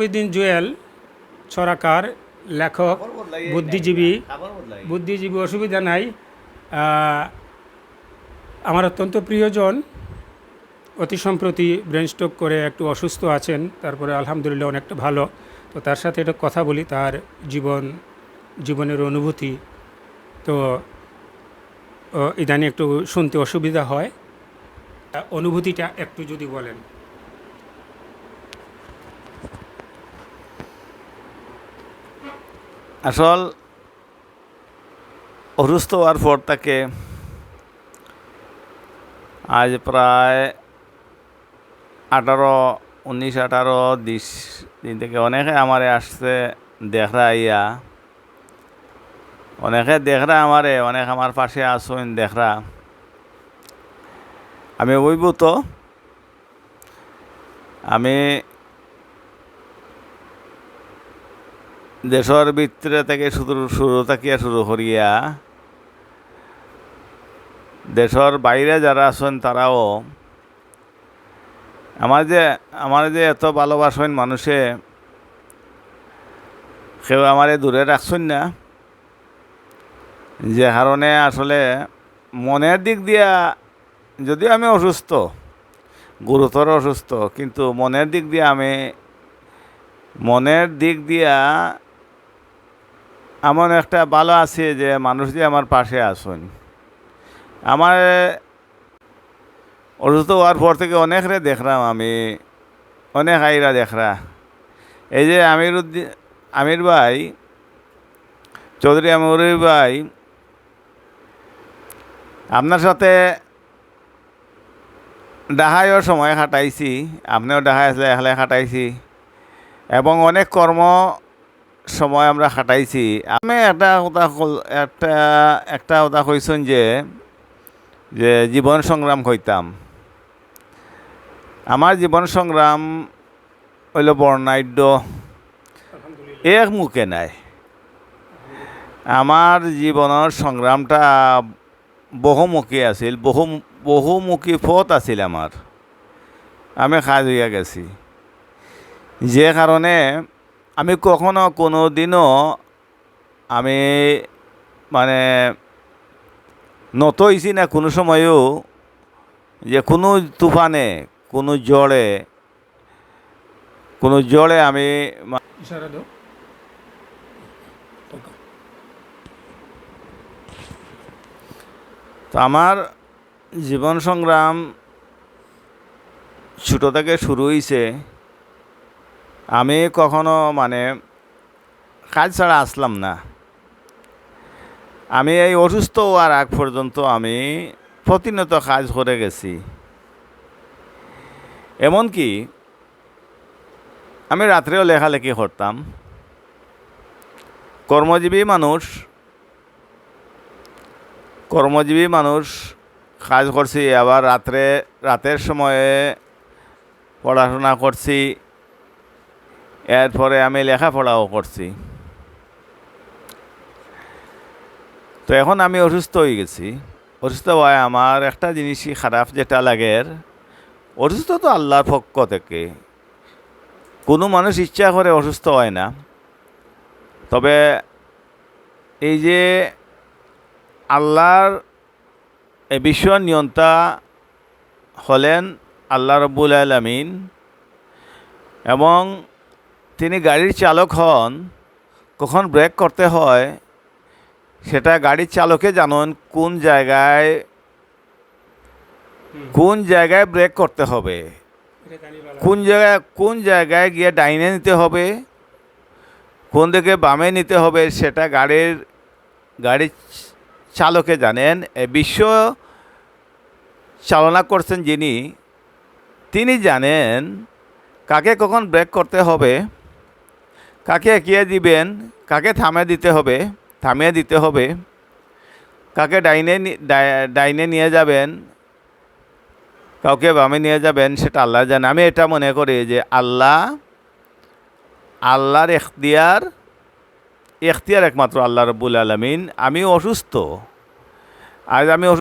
মহিউদ্দিন জুয়েল, ছড়াকার, লেখক, বুদ্ধিজীবী বুদ্ধিজীবী, অসুবিধা নাই। আমার অত্যন্ত প্রিয়জন, অতি সম্প্রতি ব্রেন স্ট্রোক করে একটু অসুস্থ আছেন, তারপরে আলহামদুলিল্লাহ অনেকটা ভালো। তো তার সাথে একটা কথা বলি, তার জীবন, জীবনের অনুভূতি। তো ইদানিং একটু শুনতে অসুবিধা হয়। অনুভূতিটা একটু যদি বলেন। আসল অসুস্থ হওয়ার পর তাকে আজ প্রায় আঠারো, উনিশ, আঠারো, বিশ দিন থেকে অনেকে আমারে আসছে দেখরা ইয়া অনেকে দেখরা আমারে, অনেক আমার পাশে আসুন দেখরা আমি অভিভূত। আমি দেশের ভিতরে থেকে শুরু শুরু থাকিয়া শুরু করিয়া দেশের বাইরে যারা আছেন তারাও আমার যে আমার যে এত ভালোবাসেন মানুষে, কেউ আমারে দূরে রাখছেন না। যে কারণে আসলে মনের দিক দিয়া যদিও আমি অসুস্থ, গুরুতর অসুস্থ, কিন্তু মনের দিক দিয়ে আমি, মনের দিক দিয়া এমন একটা ভালো আছে যে মানুষ যে আমার পাশে আসুন। আমার অসুস্থ হওয়ার পর থেকে অনেকরে দেখলাম আমি, অনেক আইরা দেখরা এই যে আমির আমির ভাই, চৌধুরী আমির ভাই, আপনার সাথে ডাহাইও সময় খাটাইছি আপনিও ডাহাই আসলে এখানে খাটাইছি এবং অনেক কর্ম সময় আমরা খাটাইছি। আমি একটা কথা একটা একটা কথা কইছেন যে যে জীবন সংগ্রাম কইতাম। আমার জীবন সংগ্রাম হইল বর্ণাঢ্য, এক মুখে নাই। আমার জীবনের সংগ্রামটা বহুমুখী আছিল, বহু, বহুমুখী পথ আছিল আমার। আমি খাজ হইয়া গেছি। যে কারণে আমি কখনো কোনো দিনও আমি মানে নত হয়েছি না কোনো সময়ও যে কোনো তুফানে কোনো জড়ে কোনো জড়ে আমি তো আমার জীবন সংগ্রাম ছোটো থেকে শুরু হয়েছে আমি কখনো মানে কাজ ছাড়া আসলাম না। আমি এই অসুস্থ হওয়ার আগ পর্যন্ত আমি প্রতিনিয়ত কাজ করে গেছি। এমনকি আমি রাত্রেও লেখালেখি করতাম। কর্মজীবী মানুষ কর্মজীবী মানুষ কাজ করছি, আবার রাত্রে, রাতের সময়ে পড়াশোনা করছি এরপরে আমি লেখাপড়াও করছি। তো এখন আমি অসুস্থ হয়ে গেছি। অসুস্থ হওয়ায় আমার একটা জিনিসই খারাপ যেটা লাগে, অসুস্থ তো আল্লাহর পক্ষ থেকে। কোনো মানুষ ইচ্ছা করে অসুস্থ হয় না। তবে এই যে আল্লাহর এ বিশ্ব নিয়ন্তা হলেন আল্লাহ রব্বুল আলমিন এবং তিনি গাড়ির চালক হন, কখন ব্রেক করতে হয়, সেটা গাড়ির চালকে জানুন কোন জায়গায় কোন জায়গায় ব্রেক করতে হবে। কোন জায়গায় কোন জায়গায় গিয়ে ডাইনে নিতে হবে, কোন দিকে বামে নিতে হবে, সেটা গাড়ির গাড়ির চালকে জানেন এ বিশ্ব চালনা করছেন যিনি, তিনি জানেন কাকে কখন ব্রেক করতে হবে কাকে এগিয়ে দিবেন? কাকে থামে দিতে হবে? থামিয়ে দিতে হবে। কাকে ডাইনে ডাইনে নিয়ে যাবেন? কাউকে বামে নিয়ে যাবেন সেটা আল্লাহ জানে। আমি এটা মনে করি যে আল্লাহ, আল্লাহর এখতিয়ার এখতিয়ার একমাত্র আল্লাহ রব্বুল আলমিন। আমি অসুস্থ। আজ আমি